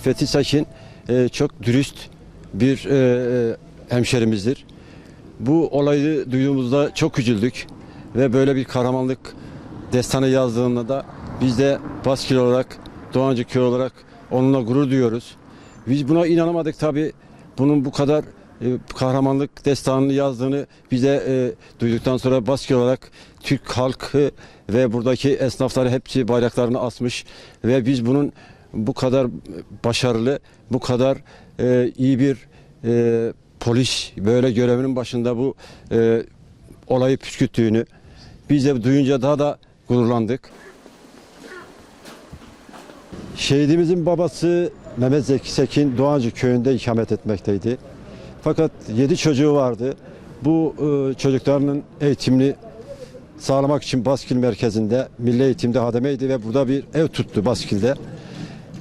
Fethi Sakin e, çok dürüst bir e, e, hemşerimizdir. Bu olayı duyduğumuzda çok üzüldük ve böyle bir kahramanlık destanı yazdığında da biz de Baskil olarak, Doğancı köy olarak onunla gurur duyuyoruz. Biz buna inanamadık tabi. Bunun bu kadar e, kahramanlık destanını yazdığını bize e, duyduktan sonra Baskil olarak Türk halkı ve buradaki esnafları hepsi bayraklarını asmış ve biz bunun bu kadar başarılı, bu kadar e, iyi bir e, polis böyle görevinin başında bu e, olayı püskürttüğünü biz de duyunca daha da gururlandık. Şehidimizin babası Mehmet Zeki Sekin Doğancı köyünde ikamet etmekteydi. Fakat yedi çocuğu vardı. Bu e, çocuklarının eğitimini sağlamak için Baskil merkezinde milli eğitimde hademeydi ve burada bir ev tuttu Baskil'de.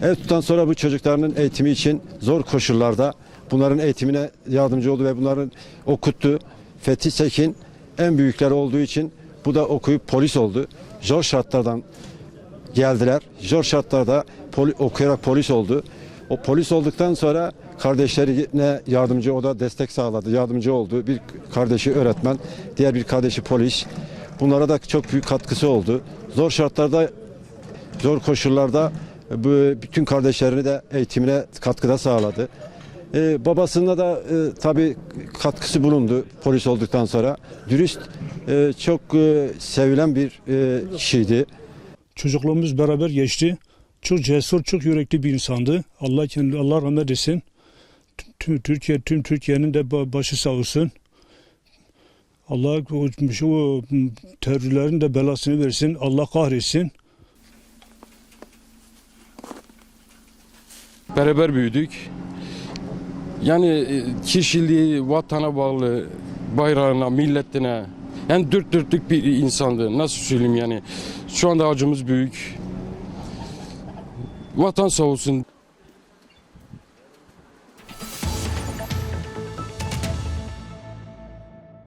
Tuttan sonra bu çocuklarının eğitimi için zor koşullarda bunların eğitimine yardımcı oldu ve bunların okuttu. Fethi Sekin en büyükleri olduğu için bu da okuyup polis oldu. Zor şartlardan geldiler. Zor şartlarda poli- okuyarak polis oldu. O polis olduktan sonra kardeşlerine yardımcı o da destek sağladı. Yardımcı oldu. Bir kardeşi öğretmen, diğer bir kardeşi polis. Bunlara da çok büyük katkısı oldu. Zor şartlarda, zor koşullarda bu bütün kardeşlerini de eğitimine katkıda sağladı. Ee, babasında da e, tabii katkısı bulundu polis olduktan sonra. Dürüst, e, çok e, sevilen bir e, kişiydi. Çocukluğumuz beraber geçti. Çok cesur, çok yürekli bir insandı. Allah kendi Allah rahmet etsin. Tüm Türkiye, tüm Türkiye'nin de ba- başı sağ olsun. Allah o, şu terörlerin de belasını versin. Allah kahretsin. Beraber büyüdük. Yani e, kişiliği vatana bağlı, bayrağına, milletine. Yani dört dörtlük bir insandı. Nasıl söyleyeyim yani. Şu anda acımız büyük. Vatan sağ olsun.